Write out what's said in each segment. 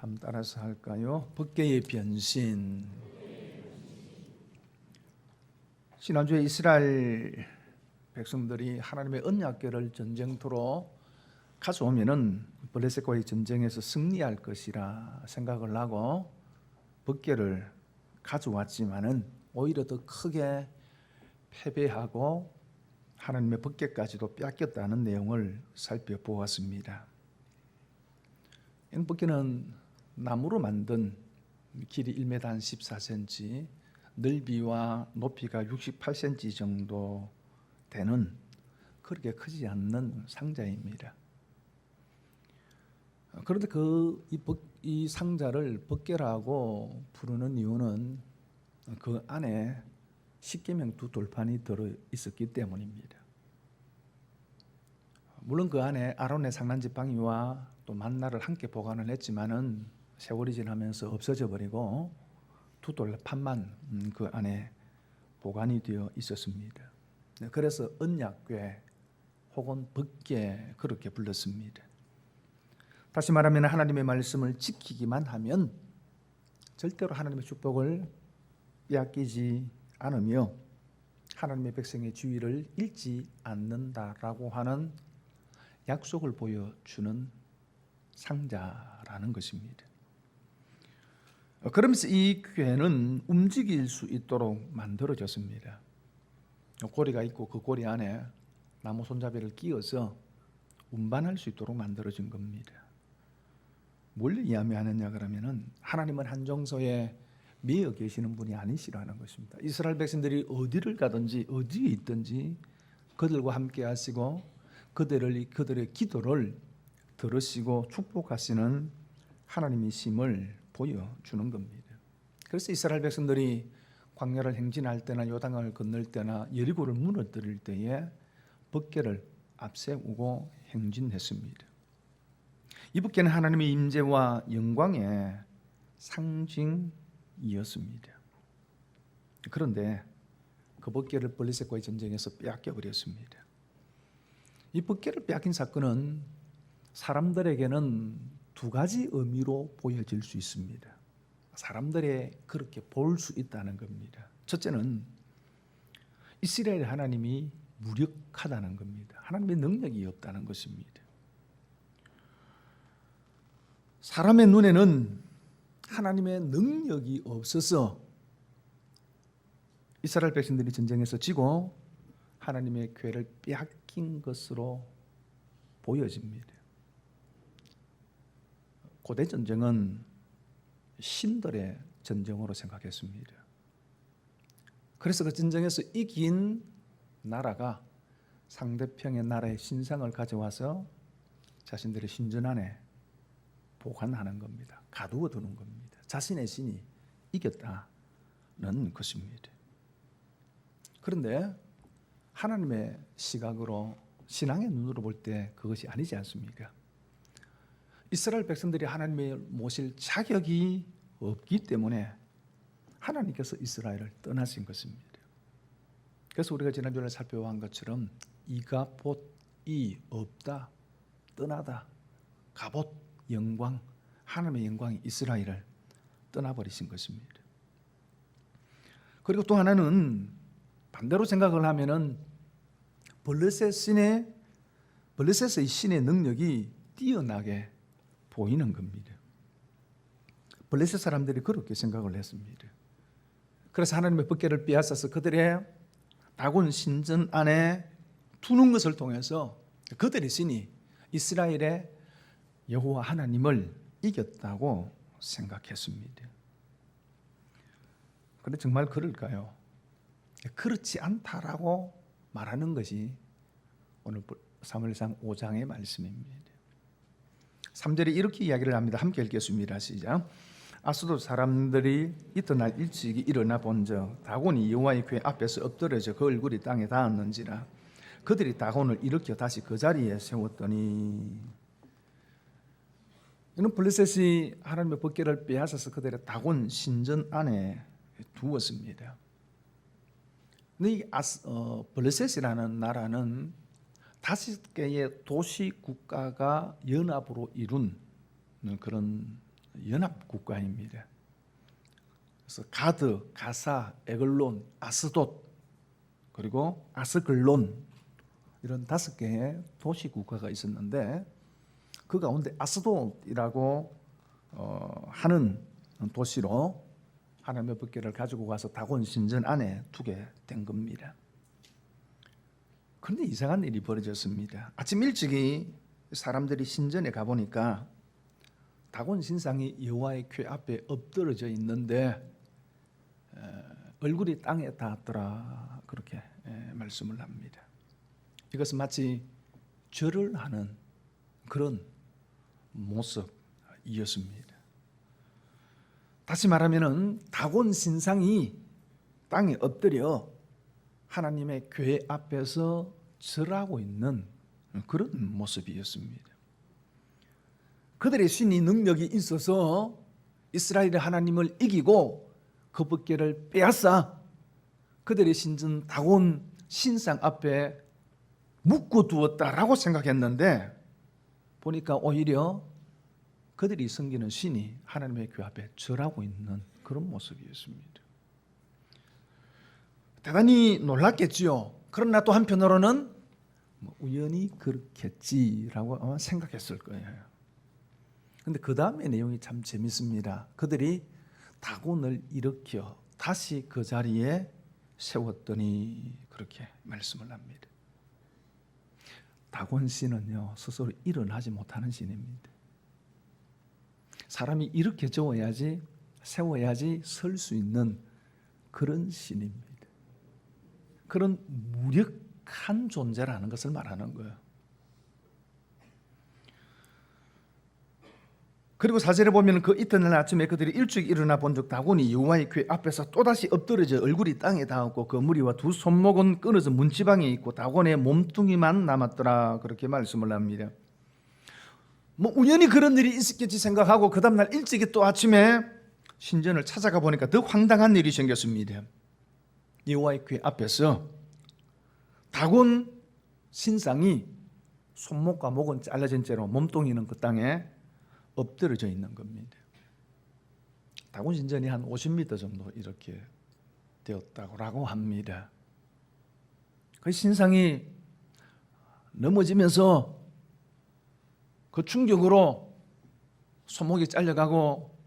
한번 따라서 할까요? 법계의 변신. 지난주에 이스라엘 백성들이 하나님의 언약궤를 전쟁터로 가져오면은 블레셋과의 전쟁에서 승리할 것이라 생각을 하고 법궤를 가져왔지만은 오히려 더 크게 패배하고 하나님의 법궤까지도 뺏겼다는 내용을 살펴보았습니다. 이 법궤는 나무로 만든 길이 1m 한 14cm, 넓이와 높이가 68cm 정도 되는 그렇게 크지 않는 상자입니다. 그런데 그 이 상자를 법계라고 부르는 이유는 그 안에 십계명 두 돌판이 들어 있었기 때문입니다. 물론 그 안에 아론의 상란지팡이와 또 만나를 함께 보관을 했지만은 세월이 지나면서 없어져 버리고 두 돌판만 음, 그 안에 보관이 되어 있었습니다. 네, 그래서 언약궤 혹은 법궤 그렇게 불렀습니다. 다시 말하면 하나님의 말씀을 지키기만 하면 절대로 하나님의 축복을 빼앗기지 않으며 하나님의 백성의 주의를 잃지 않는다라고 하는 약속을 보여주는 상자라는 것입니다. 그러면서 이 교회는 움직일 수 있도록 만들어졌습니다. 고리가 있고 그 고리 안에 나무 손잡이를 끼워서 운반할 수 있도록 만들어진 겁니다. 뭘 이야기하느냐 그러면은 하나님은 한 정서에 매여 계시는 분이 아니시라는 것입니다. 이스라엘 백성들이 어디를 가든지 어디에 있든지 그들과 함께 하시고 그들을 그들의 기도를 들으시고 축복하시는 하나님이심을 보여주는 겁니다. 그래서 이스라엘 백성들이 광야를 행진할 때나 요단강을 건널 때나 여리고를 무너뜨릴 때에 법궤를 앞세우고 행진했습니다. 이 법궤는 하나님의 임재와 영광의 상징이었습니다. 그런데 그 법궤를 블레셋과의 전쟁에서 빼앗겨 버렸습니다. 이 법궤를 빼앗긴 사건은 사람들에게는 두 가지 의미로 보여질 수 있습니다. 사람들의 그렇게 볼 수 있다는 겁니다. 첫째는 이스라엘 하나님이 무력하다는 겁니다. 하나님의 능력이 없다는 것입니다. 사람의 눈에는 하나님의 능력이 없어서 이스라엘 백성들이 전쟁에서 지고 하나님의 괴를 빼앗긴 것으로 보여집니다. 고대 전쟁은 신들의 전쟁으로 생각했습니다. 그래서 그 전쟁에서 이긴 나라가 상대편의 나라의 신상을 가져와서 자신들의 신전 안에 보관하는 겁니다. 가두어 두는 겁니다. 자신의 신이 이겼다는 것입니다. 그런데 하나님의 시각으로 신앙의 눈으로 볼 때 그것이 아니지 않습니까? 이스라엘 백성들이 하나님의 모실 자격이 없기 때문에 하나님께서 이스라엘을 떠나신 것입니다. 그래서 우리가 지난주에 살펴본 것처럼 이가 곧이 없다, 떠나다, 갑옷 영광, 하나님의 영광이 이스라엘을 떠나버리신 것입니다. 그리고 또 하나는 반대로 생각을 하면은 블레셋 신의 블레셋의 신의 능력이 뛰어나게 보이는 겁니다. 블레셋 사람들이 그렇게 생각을 했습니다. 그래서 하나님의 법궤를 빼앗아서 그들의 다곤 신전 안에 두는 것을 통해서 그들의 신이 이스라엘의 여호와 하나님을 이겼다고 생각했습니다. 그런데 정말 그럴까요? 그렇지 않다라고 말하는 것이 오늘 사무엘상 5장의 말씀입니다. 3절에 이렇게 이야기를 합니다. 함께 읽겠습니다. 시작. 아스도 사람들이 이튿날 일찍이 일어나 본적 다곤이 여호와의 궤 앞에서 엎드려져 그 얼굴이 땅에 닿았는지라 그들이 다곤을 일으켜 다시 그 자리에 세웠더니 이는 블레셋이 하나님의 법궤를 빼앗아서 그들의 다곤 신전 안에 두었습니다. 근데 이 아스, 어, 블레셋이라는 나라는 다섯 개의 도시 국가가 연합으로 이룬 그런 연합 국가입니다. 그래서 가드, 가사, 에글론, 아스돗 그리고 아스글론 이런 다섯 개의 도시 국가가 있었는데 그 가운데 아스돗이라고 어, 하는 도시로 하나님의 법궤를 가지고 가서 다곤 신전 안에 두게 된 겁니다. 그런데 이상한 일이 벌어졌습니다. 아침 일찍이 사람들이 신전에 가 보니까 다곤 신상이 여호와의 궤 앞에 엎드러져 있는데 에, 얼굴이 땅에 닿았더라 그렇게 에, 말씀을 합니다. 이것은 마치 절을 하는 그런 모습이었습니다. 다시 말하면은 다곤 신상이 땅에 엎드려 하나님의 궤 앞에서 절하고 있는 그런 모습이었습니다. 그들의 신이 능력이 있어서 이스라엘의 하나님을 이기고 그 법궤를 빼앗아 그들의 신전 다곤 신상 앞에 묶어 두었다라고 생각했는데 보니까 오히려 그들이 섬기는 신이 하나님의 궤 앞에 절하고 있는 그런 모습이었습니다. 대단히 놀랐겠지요. 그러나 또 한편으로는 뭐 우연히 그렇겠지라고 생각했을 거예요. 근데 그 다음에 내용이 참 재밌습니다. 그들이 다곤을 일으켜 다시 그 자리에 세웠더니 그렇게 말씀을 합니다. 다곤 씨는요 스스로 일어나지 못하는 신입니다. 사람이 이렇게 저어야지 세워야지 설 수 있는 그런 신입니다. 그런 무력한 존재라는 것을 말하는 거예요. 그리고 사절에 보면 그 이튿날 아침에 그들이 일찍 일어나 본즉 다곤이 여호와의 궤 앞에서 또다시 엎드러져 얼굴이 땅에 닿았고 그 머리와 두 손목은 끊어져 문지방에 있고 다곤의 몸뚱이만 남았더라 그렇게 말씀을 합니다. 뭐 우연히 그런 일이 있었겠지 생각하고 그 다음날 일찍이 또 아침에 신전을 찾아가 보니까 더 황당한 일이 생겼습니다. 여호와의 궤 앞에서 다곤 신상이 손목과 목은 잘라진 채로 몸뚱이는 그 땅에 엎드려져 있는 겁니다. 다곤 신전이 한 50m 정도 이렇게 되었다고 합니다. 그 신상이 넘어지면서 그 충격으로 손목이 잘려가고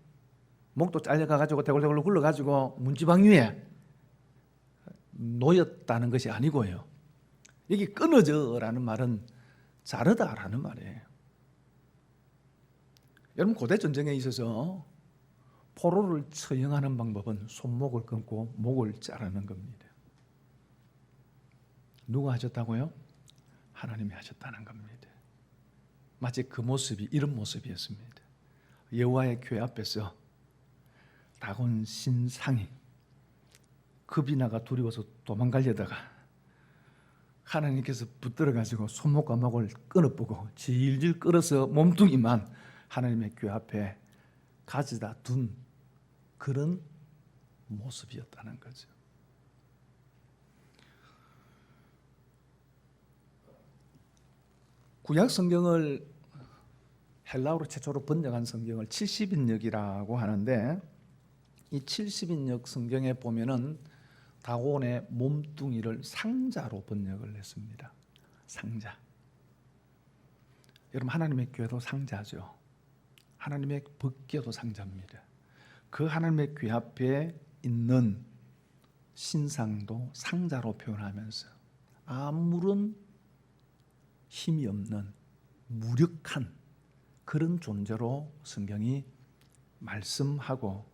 목도 잘려가가지고 대골대골 굴러가지고 문지방 위에 놓였다는 것이 아니고요. 이게 끊어져라는 말은 자르다라는 말이에요. 여러분 고대 전쟁에 있어서 포로를 처형하는 방법은 손목을 끊고 목을 자르는 겁니다. 누가 하셨다고요? 하나님이 하셨다는 겁니다. 마치 그 모습이 이런 모습이었습니다. 여호와의 궤 앞에서 다곤 신상이 겁이 나가 두려워서 도망가려다가 하나님께서 붙들어 가지고 손목과 목을 끊어보고 질질 끌어서 몸뚱이만 하나님의 궤 앞에 가져다 둔 그런 모습이었다는 거죠. 구약 성경을 헬라어로 최초로 번역한 성경을 70인역이라고 하는데 이 70인역 성경에 보면은 다곤의 몸뚱이를 상자로 번역을 했습니다. 상자. 여러분 하나님의 교회도 상자죠. 하나님의 법궤도 상자입니다. 그 하나님의 귀 앞에 있는 신상도 상자로 표현하면서 아무런 힘이 없는 무력한 그런 존재로 성경이 말씀하고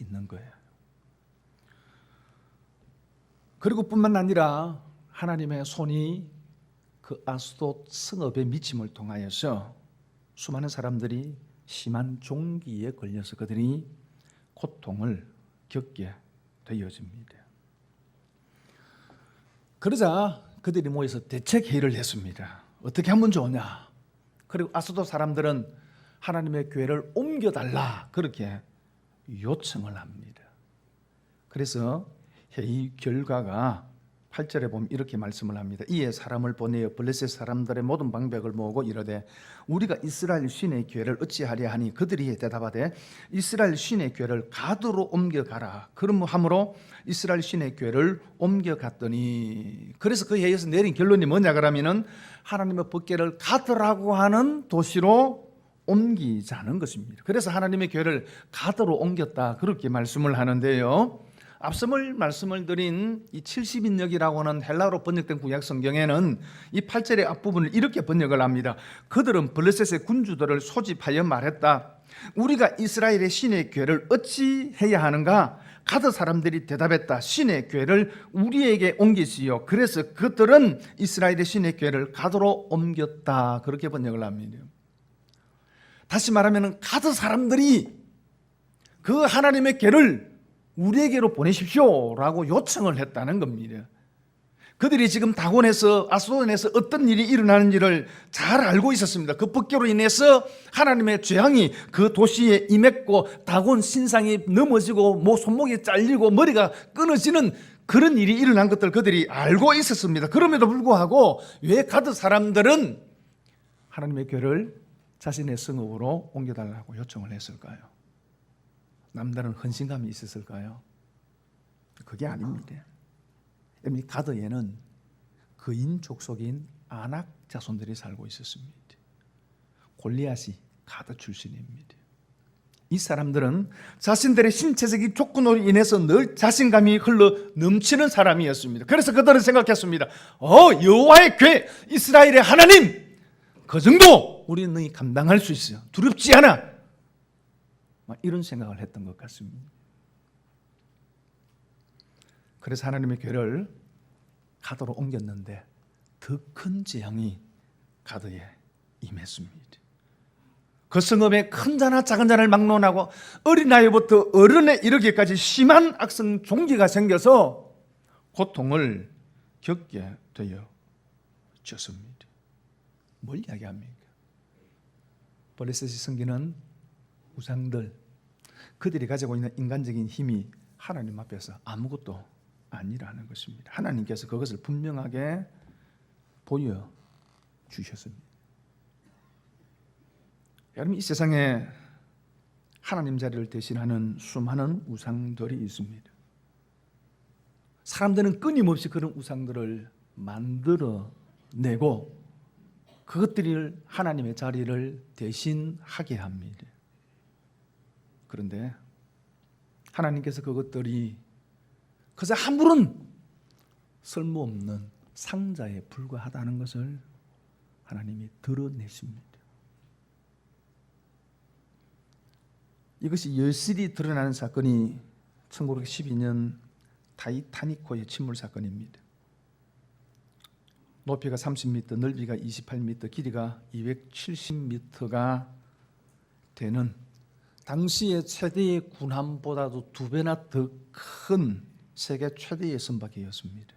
있는 거예요. 그리고 뿐만 아니라 하나님의 손이 그 아스돗 성읍의 미침을 통하여서 수많은 사람들이 심한 종기에 걸려서 그들이 고통을 겪게 되어집니다. 그러자 그들이 모여서 대책 회의를 했습니다. 어떻게 하면 좋냐? 그리고 아스도 사람들은 하나님의 교회를 옮겨달라 그렇게 요청을 합니다. 그래서 회의 결과가 8절에 보면 이렇게 말씀을 합니다. 이에 사람을 보내어 블레셋 사람들의 모든 방백을 모으고 이르되 우리가 이스라엘 신의 교회를 어찌하려 하니 그들이 대답하되 이스라엘 신의 교회를 가드로 옮겨가라. 그러므로 이스라엘 신의 교회를 옮겨갔더니 그래서 그 해에서 내린 결론이 뭐냐 그러면은 하나님의 법궤를 가드라고 하는 도시로 옮기자는 것입니다. 그래서 하나님의 교회를 가드로 옮겼다 그렇게 말씀을 하는데요. 앞서물 말씀을 드린 이 70인역이라고 하는 헬라어로 번역된 구약 성경에는 이 8절의 앞부분을 이렇게 번역을 합니다. 그들은 블레셋의 군주들을 소집하여 말했다. 우리가 이스라엘의 신의 교회를 어찌 해야 하는가? 가드 사람들이 대답했다. 신의 교회를 우리에게 옮기시오. 그래서 그들은 이스라엘의 신의 교회를 가드로 옮겼다. 그렇게 번역을 합니다. 다시 말하면 가드 사람들이 그 하나님의 교회를 우리에게로 보내십시오라고 요청을 했다는 겁니다. 그들이 지금 다곤에서 아스도온에서 어떤 일이 일어나는지를 잘 알고 있었습니다. 그 법궤로 인해서 하나님의 재앙이 그 도시에 임했고 다곤 신상이 넘어지고 뭐 손목이 잘리고 머리가 끊어지는 그런 일이 일어난 것들 그들이 알고 있었습니다. 그럼에도 불구하고 왜 가드 사람들은 하나님의 교를 자신의 성읍으로 옮겨달라고 요청을 했을까요? 남다른 헌신감이 있었을까요? 그게 아닙니다. 여러분 가드에는 그인 족속인 아낙 자손들이 살고 있었습니다. 골리앗이 가드 출신입니다. 이 사람들은 자신들의 신체적인 조건으로 인해서 늘 자신감이 흘러 넘치는 사람이었습니다. 그래서 그들은 생각했습니다. 어, 여호와의 궤, 이스라엘의 하나님, 그 정도 우리는 감당할 수 있어요. 두렵지 않아. 막 이런 생각을 했던 것 같습니다. 그래서 하나님의 교회를 가드로 옮겼는데 더 큰 재앙이 가드에 임했습니다. 그 성읍에 큰 자나 작은 자를 막론하고 어린아이부터 어른에 이르기까지 심한 악성 종기가 생겨서 고통을 겪게 되어 졌습니다. 뭘 이야기합니까? 블레셋의 성기는 우상들 그들이 가지고 있는 인간적인 힘이 하나님 앞에서 아무것도 아니라는 것입니다. 하나님께서 그것을 분명하게 보여 주셨습니다. 여러분 이 세상에 하나님 자리를 대신하는 수많은 우상들이 있습니다. 사람들은 끊임없이 그런 우상들을 만들어 내고 그것들을 하나님의 자리를 대신하게 합니다. 그런데 하나님께서 그것들이 그저 아무런 쓸모없는 상자에 불과하다는 것을 하나님이 드러내십니다. 이것이 여실히 드러나는 사건이 1912년 타이타닉호의 침몰 사건입니다. 높이가 30m, 넓이가 28m, 길이가 270m가 되는 당시의 최대의 군함보다도 두 배나 더 큰 세계 최대의 선박이었습니다.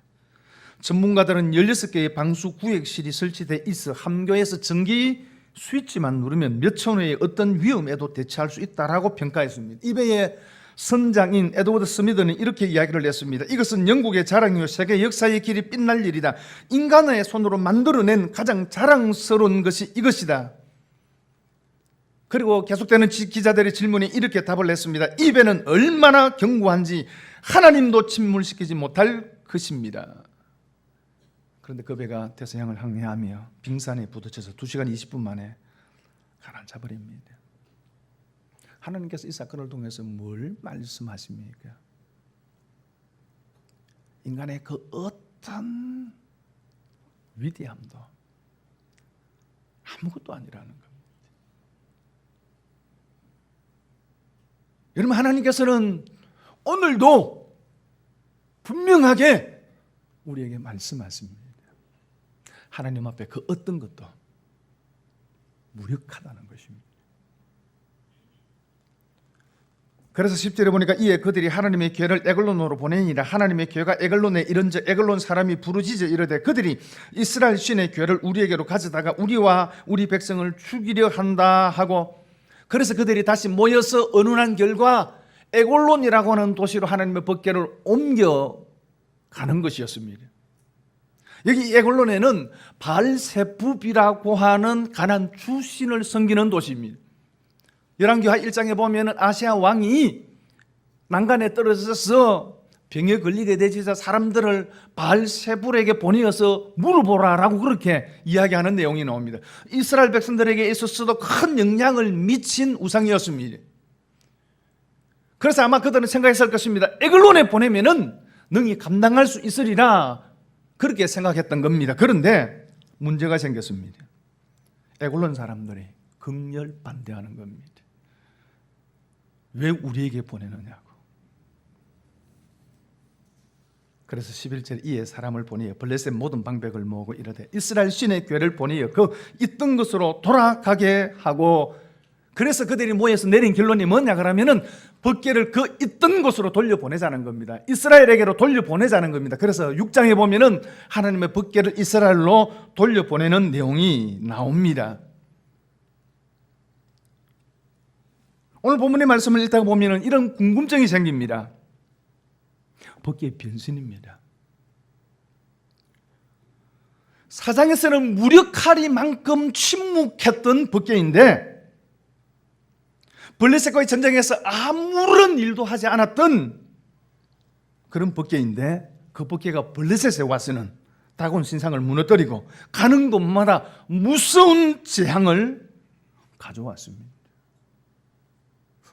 전문가들은 16개의 방수 구획실이 설치돼 있어 함교에서 전기 스위치만 누르면 몇 천 회의 어떤 위험에도 대처할 수 있다라고 평가했습니다. 이 배의 선장인 에드워드 스미드는 이렇게 이야기를 했습니다. 이것은 영국의 자랑이요 세계 역사의 길이 빛날 일이다. 인간의 손으로 만들어낸 가장 자랑스러운 것이 이것이다. 그리고 계속되는 기자들의 질문에 이렇게 답을 했습니다. 이 배는 얼마나 견고한지 하나님도 침몰시키지 못할 것입니다. 그런데 그 배가 대서양을 항해하며 빙산에 부딪혀서 2시간 20분 만에 가라앉아 버립니다. 하나님께서 이 사건을 통해서 뭘 말씀하십니까? 인간의 그 어떤 위대함도 아무것도 아니라는 겁니다. 여러분 하나님께서는 오늘도 분명하게 우리에게 말씀하십니다. 하나님 앞에 그 어떤 것도 무력하다는 것입니다. 그래서 10절에 보니까 이에 그들이 하나님의 교회를 에글론으로 보내니라 하나님의 교회가 에글론에 이른즉 에글론 사람이 부르짖어 이르되 그들이 이스라엘 신의 교회를 우리에게로 가져다가 우리와 우리 백성을 죽이려 한다 하고 그래서 그들이 다시 모여서 언론한 결과 에골론이라고 하는 도시로 하나님의 법궤를 옮겨 가는 것이었습니다. 여기 에골론에는 발세부비라고 하는 가난 주신을 섬기는 도시입니다. 열왕기하 1장에 보면은 아시아 왕이 난간에 떨어져서 병에 걸리게 되자 사람들을 발세불에게 보내어서 물어보라라고 그렇게 이야기하는 내용이 나옵니다. 이스라엘 백성들에게 있어서도 큰 영향을 미친 우상이었습니다. 그래서 아마 그들은 생각했을 것입니다. 에글론에 보내면은 능히 감당할 수 있으리라 그렇게 생각했던 겁니다. 그런데 문제가 생겼습니다. 에글론 사람들이 극렬 반대하는 겁니다. 왜 우리에게 보내느냐고. 그래서 11절 이에 사람을 보내어 블레셋 모든 방백을 모으고 이르되 이스라엘 신의 교회를 보내어 그 있던 것으로 돌아가게 하고 그래서 그들이 모여서 내린 결론이 뭐냐 그러면은 법계를 그 있던 곳으로 돌려보내자는 겁니다. 이스라엘에게로 돌려보내자는 겁니다. 그래서 6장에 보면은 하나님의 법계를 이스라엘로 돌려보내는 내용이 나옵니다. 오늘 본문의 말씀을 읽다가 보면은 이런 궁금증이 생깁니다. 법계의 변신입니다. 사장에서는 무력하리만큼 침묵했던 법계인데 블레셋과의 전쟁에서 아무런 일도 하지 않았던 그런 법계인데 그 법계가 블레셋에 와서는 다곤 신상을 무너뜨리고 가는 곳마다 무서운 재앙을 가져왔습니다.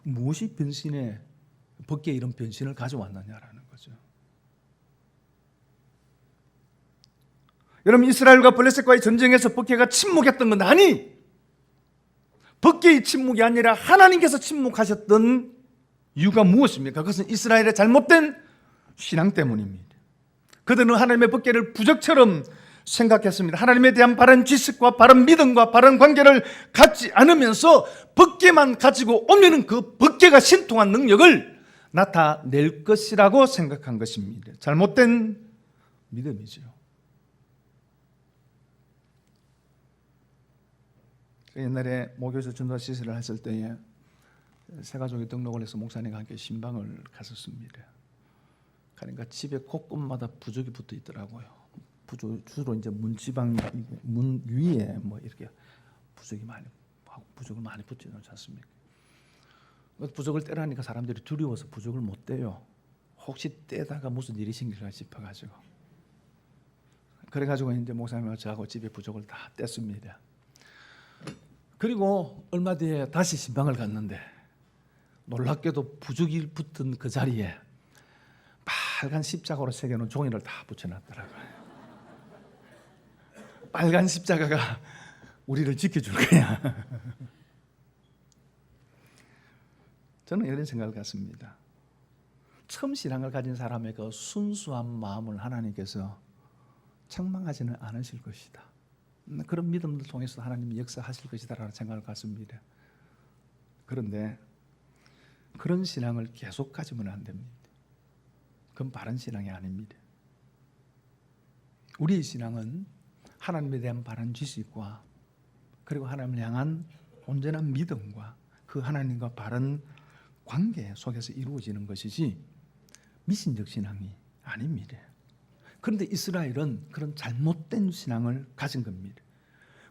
무엇이 변신에 법계에 이런 변신을 가져왔느냐라는 거죠. 여러분 이스라엘과 블레셋과의 전쟁에서 법계가 침묵했던 건 아니 법계의 침묵이 아니라 하나님께서 침묵하셨던 이유가 무엇입니까? 그것은 이스라엘의 잘못된 신앙 때문입니다. 그들은 하나님의 법계를 부적처럼 생각했습니다. 하나님에 대한 바른 지식과 바른 믿음과 바른 관계를 갖지 않으면서 법계만 가지고 오면은 그 법계가 신통한 능력을 나타낼 것이라고 생각한 것입니다. 잘못된 믿음이죠. 옛날에 모교에서 전도 시설을 했을 때에 세 가족이 등록을 해서 목사님과 함께 신방을 갔었습니다. 그러니까 집에 곳곳마다 부적이 붙어 있더라고요. 부적 주로 이제 문지방 문 위에 뭐 이렇게 부적이 많이 부적을 많이 붙지 않지 않습니까? 그 부적을 떼라니까 사람들이 두려워서 부적을 못 떼요. 혹시 떼다가 무슨 일이 생길까 싶어가지고 그래가지고 이제 목사님하고 저하고 집에 부적을 다 뗐습니다. 그리고 얼마 뒤에 다시 신방을 갔는데 놀랍게도 부적이 붙은 그 자리에 빨간 십자가로 새겨놓은 종이를 다 붙여놨더라고요. 빨간 십자가가 우리를 지켜줄 거야. 저는 이런 생각을 갖습니다. 처음 신앙을 가진 사람의 그 순수한 마음을 하나님께서 책망하지는 않으실 것이다. 그런 믿음을 통해서 하나님이 역사하실 것이다라는 생각을 갖습니다. 그런데 그런 신앙을 계속 가지면 안 됩니다. 그건 바른 신앙이 아닙니다. 우리의 신앙은 하나님에 대한 바른 지식과 그리고 하나님을 향한 온전한 믿음과 그 하나님과 바른 관계 속에서 이루어지는 것이지 미신적 신앙이 아닙니다. 그런데 이스라엘은 그런 잘못된 신앙을 가진 겁니다.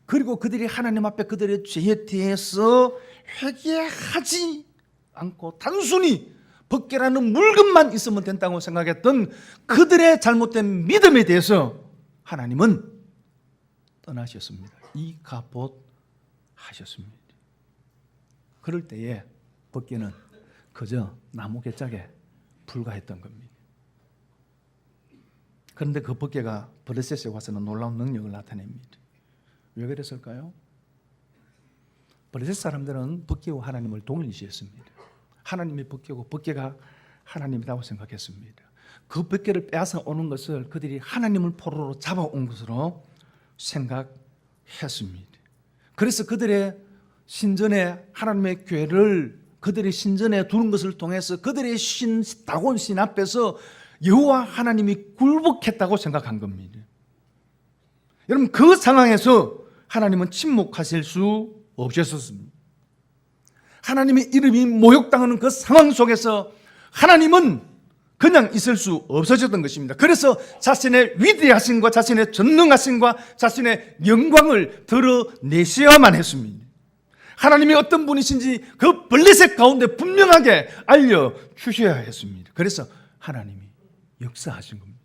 그리고 그들이 하나님 앞에 그들의 죄에 대해서 회개하지 않고 단순히 벗개라는 물건만 있으면 된다고 생각했던 그들의 잘못된 믿음에 대해서 하나님은 떠나셨습니다. 이 갑옷 하셨습니다. 그럴 때에 벗개는 그저 나무 개짝에 불과했던 겁니다. 그런데 그 법계가 브레셋에 와서는 놀라운 능력을 나타냅니다. 왜 그랬을까요? 브레셋 사람들은 법계와 하나님을 동일시했습니다. 하나님이 법계고 법계가 하나님이라고 생각했습니다. 그 법계를 빼앗아 오는 것을 그들이 하나님을 포로로 잡아온 것으로 생각했습니다. 그래서 그들의 신전에 하나님의 교회를 그들의 신전에 두는 것을 통해서 그들의 신 다곤 신 앞에서 여호와 하나님이 굴복했다고 생각한 겁니다. 여러분 그 상황에서 하나님은 침묵하실 수 없었습니다. 하나님의 이름이 모욕당하는 그 상황 속에서 하나님은 그냥 있을 수 없어졌던 것입니다. 그래서 자신의 위대하심과 자신의 전능하심과 자신의 영광을 드러내셔야만 했습니다. 하나님이 어떤 분이신지 그 블레셋 가운데 분명하게 알려 주셔야 했습니다. 그래서 하나님이 역사하신 겁니다.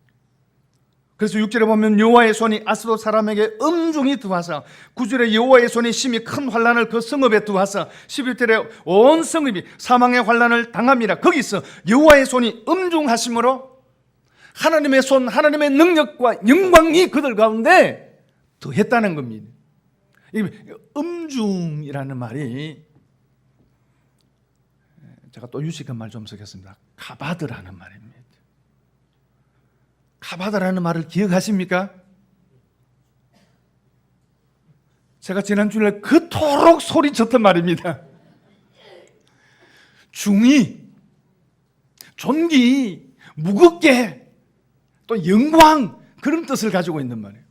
그래서 6절에 보면 여호와의 손이 아스도 사람에게 엄중히 두하사 9절에 여호와의 손이 심히 큰 환란을 그 성읍에 두하사 11절에 온 성읍이 사망의 환란을 당합니다. 거기서 여호와의 손이 엄중하심으로 하나님의 손, 하나님의 능력과 영광이 그들 가운데 더했다는 겁니다. 이 음중이라는 말이 제가 또 유식한 말 좀 쓰겠습니다. 가바드라는 말입니다. 가바드라는 말을 기억하십니까? 제가 지난 주일에 그토록 소리쳤던 말입니다. 중이, 존귀, 무겁게, 또 영광, 그런 뜻을 가지고 있는 말이에요.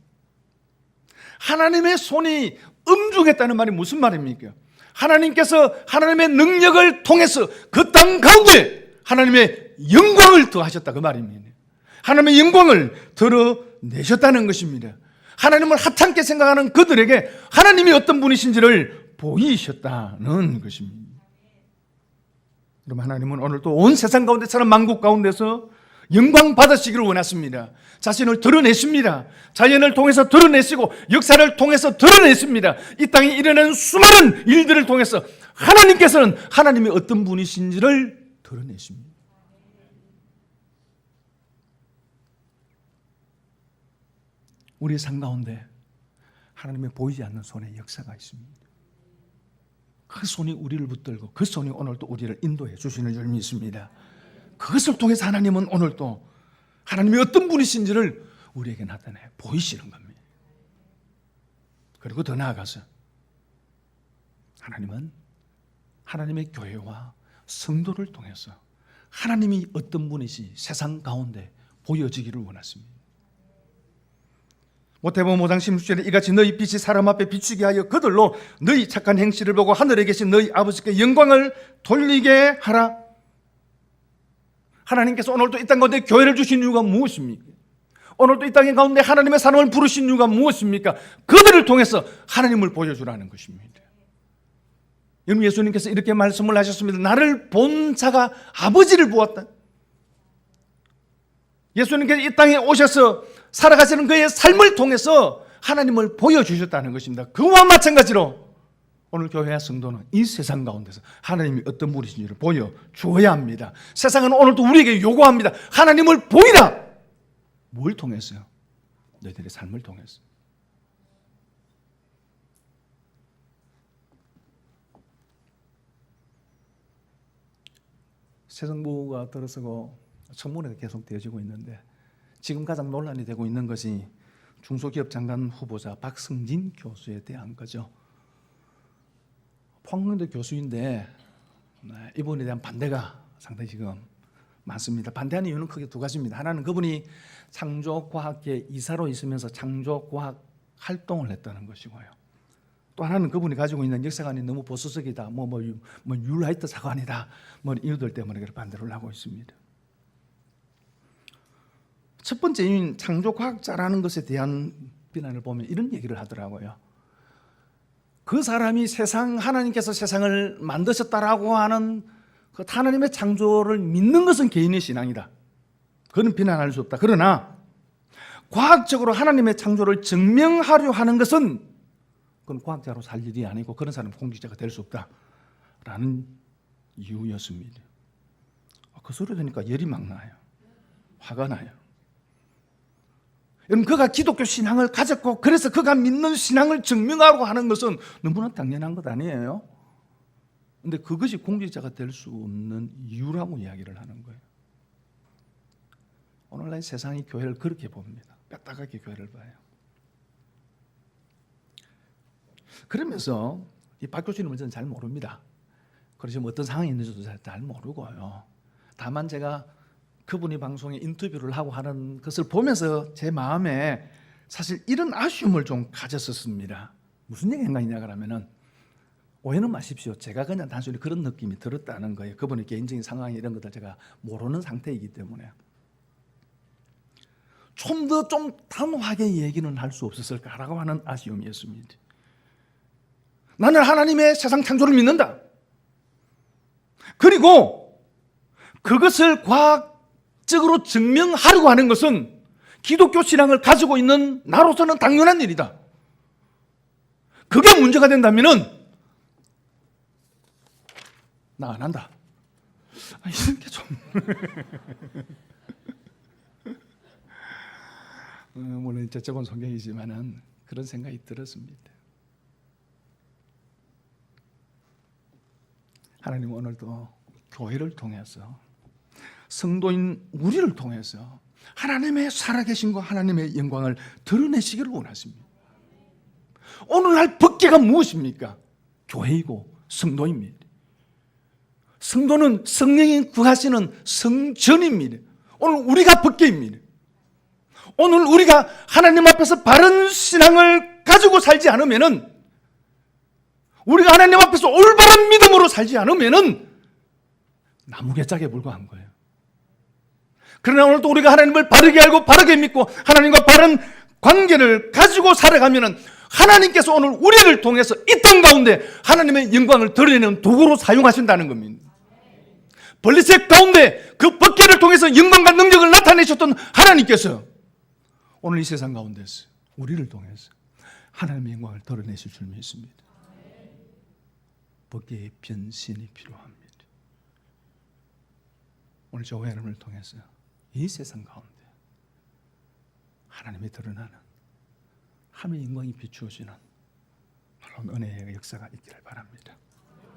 하나님의 손이 음중했다는 말이 무슨 말입니까? 하나님께서 하나님의 능력을 통해서 그 땅 가운데 하나님의 영광을 더하셨다 그 말입니다. 하나님의 영광을 드러내셨다는 것입니다. 하나님을 하찮게 생각하는 그들에게 하나님이 어떤 분이신지를 보이셨다는 것입니다. 그럼 하나님은 오늘도 온 세상 가운데 사람 만국 가운데서 영광 받으시기를 원하십니다. 자신을 드러내십니다. 자연을 통해서 드러내시고 역사를 통해서 드러내십니다. 이 땅에 일어나는 수많은 일들을 통해서 하나님께서는 하나님이 어떤 분이신지를 드러내십니다. 우리의 삶 가운데 하나님의 보이지 않는 손의 역사가 있습니다. 그 손이 우리를 붙들고 그 손이 오늘도 우리를 인도해 주시는 줄 믿습니다. 그것을 통해서 하나님은 오늘도 하나님이 어떤 분이신지를 우리에게 나타내 보이시는 겁니다. 그리고 더 나아가서 하나님은 하나님의 교회와 성도를 통해서 하나님이 어떤 분이시 세상 가운데 보여지기를 원하십니다. 모태복음 5장 16절에 이같이 너희 빛이 사람 앞에 비추게 하여 그들로 너희 착한 행실을 보고 하늘에 계신 너희 아버지께 영광을 돌리게 하라. 하나님께서 오늘도 이 땅 가운데 교회를 주신 이유가 무엇입니까? 오늘도 이 땅 가운데 하나님의 사람을 부르신 이유가 무엇입니까? 그들을 통해서 하나님을 보여주라는 것입니다. 여러분 예수님께서 이렇게 말씀을 하셨습니다. 나를 본 자가 아버지를 보았다. 예수님께서 이 땅에 오셔서 살아가시는 그의 삶을 통해서 하나님을 보여주셨다는 것입니다. 그와 마찬가지로 오늘 교회와 성도는 이 세상 가운데서 하나님이 어떤 분이신지를 보여주어야 합니다. 세상은 오늘도 우리에게 요구합니다. 하나님을 보이라! 뭘 통해서요? 너희들의 삶을 통해서. 새 정부가 들어서고 청문회가 계속 되어지고 있는데 지금 가장 논란이 되고 있는 것이 중소기업 장관 후보자 박승진 교수에 대한 거죠. 폭명대 교수인데 네, 이분에 대한 반대가 상당히 지금 많습니다. 반대하는 이유는 크게 두 가지입니다. 하나는 그분이 창조과학계 이사로 있으면서 창조과학 활동을 했다는 것이고요. 또 하나는 그분이 가지고 있는 역사관이 너무 보수적이다. 뭐, 뭐, 뭐 율라이트 사관이다. 뭐 이유들 때문에 반대를 하고 있습니다. 첫 번째 이유는 창조과학자라는 것에 대한 비난을 보면 이런 얘기를 하더라고요. 그 사람이 세상 하나님께서 세상을 만드셨다라고 하는 그 하나님의 창조를 믿는 것은 개인의 신앙이다. 그는 비난할 수 없다. 그러나 과학적으로 하나님의 창조를 증명하려 하는 것은 그건 과학자로 살 일이 아니고 그런 사람은 공직자가 될 수 없다라는 이유였습니다. 그 소리 들으니까 열이 막 나요. 화가 나요. 여러분 그가 기독교 신앙을 가졌고 그래서 그가 믿는 신앙을 증명하려고 하는 것은 너무나 당연한 것 아니에요? 근데 그것이 공직자가 될 수 없는 이유라고 이야기를 하는 거예요. 오늘날 세상이 교회를 그렇게 봅니다. 뼈다하게 교회를 봐요. 그러면서 이 박 교수님은 저는 잘 모릅니다. 지금 어떤 상황이 있는지도 잘, 잘 모르고요. 다만 제가 그분이 방송에 인터뷰를 하고 하는 것을 보면서 제 마음에 사실 이런 아쉬움을 좀 가졌었습니다. 무슨 얘기인가 그러면은 오해는 마십시오. 제가 그냥 단순히 그런 느낌이 들었다는 거예요. 그분의 개인적인 상황 이런 것들 제가 모르는 상태이기 때문에 좀 더 좀 단호하게 얘기는 할 수 없었을까라고 하는 아쉬움이었습니다. 나는 하나님의 세상 창조를 믿는다. 그리고 그것을 과학 적으로 증명하려고 하는 것은 기독교 신앙을 가지고 있는 나로서는 당연한 일이다. 그게 문제가 된다면은 나 안 한다. 아, 이런 게 좀. 어, 물론 저쪽은 성경이지만은 그런 생각이 들었습니다. 하나님 오늘도 교회를 통해서 성도인 우리를 통해서 하나님의 살아계신과 하나님의 영광을 드러내시기를 원하십니다. 오늘날 법계가 무엇입니까? 교회이고 성도입니다. 성도는 성령이 구하시는 성전입니다. 오늘 우리가 법계입니다. 오늘 우리가 하나님 앞에서 바른 신앙을 가지고 살지 않으면은 우리가 하나님 앞에서 올바른 믿음으로 살지 않으면은 나무개 짝에 불과한 거예요. 그러나 오늘도 우리가 하나님을 바르게 알고 바르게 믿고 하나님과 바른 관계를 가지고 살아가면은 하나님께서 오늘 우리를 통해서 이 땅 가운데 하나님의 영광을 드러내는 도구로 사용하신다는 겁니다. 벌리색 가운데 그 법계를 통해서 영광과 능력을 나타내셨던 하나님께서 오늘 이 세상 가운데서 우리를 통해서 하나님의 영광을 드러내실 줄 믿습니다. 법계의 변신이 필요합니다. 오늘 저 회람을 통해서 이 세상 가운데 하나님이 드러나는 하나님의 영광이 비추어지는 놀라운 은혜의 역사가 있기를 바랍니다.